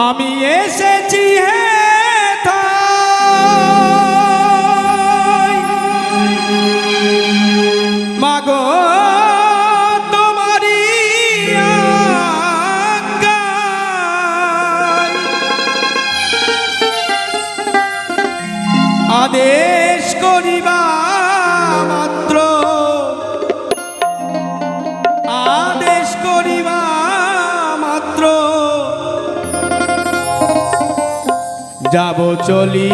আমি এসে যাব চলি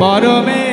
পরমে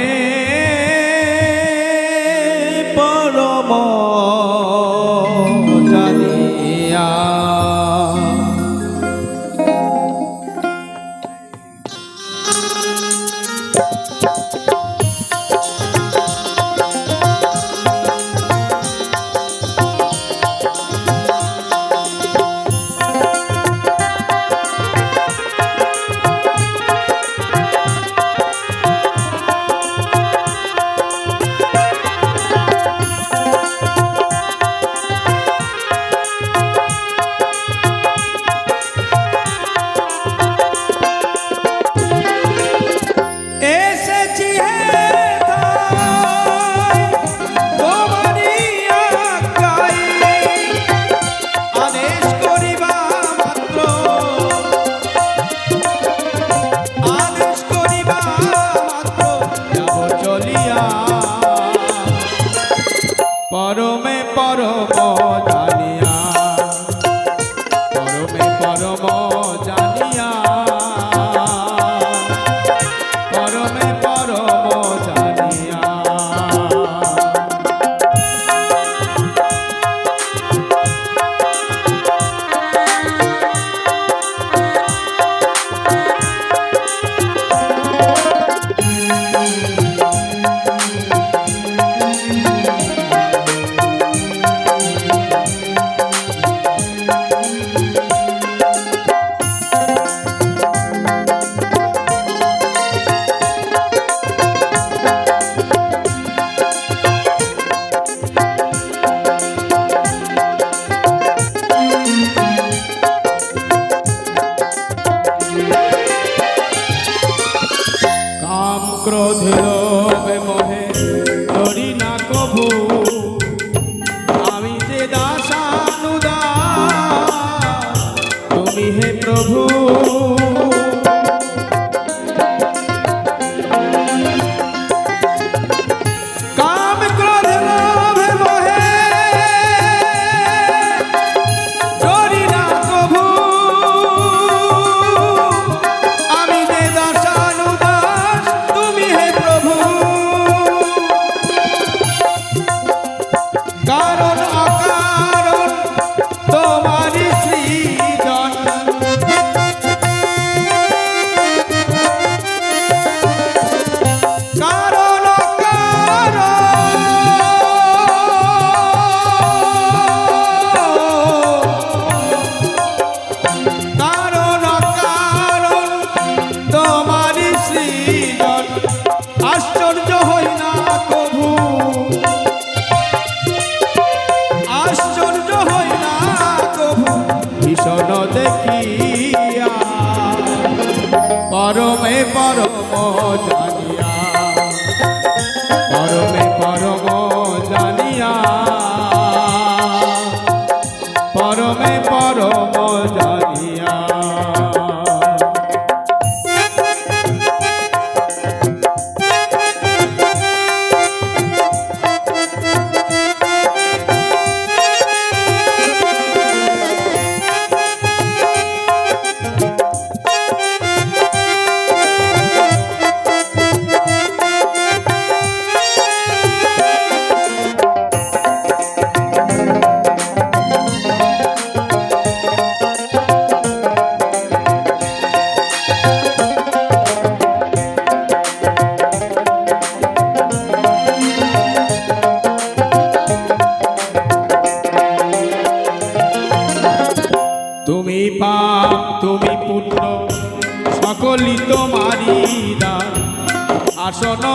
মজ দিয়া পরমে পরম জানিয়া। পরমে পরম জানিয়া। পরমে পরম জানিয়া। No.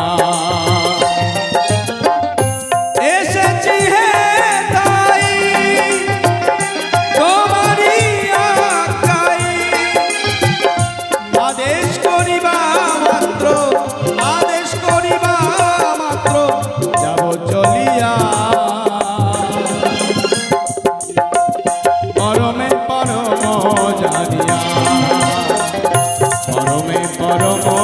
পরম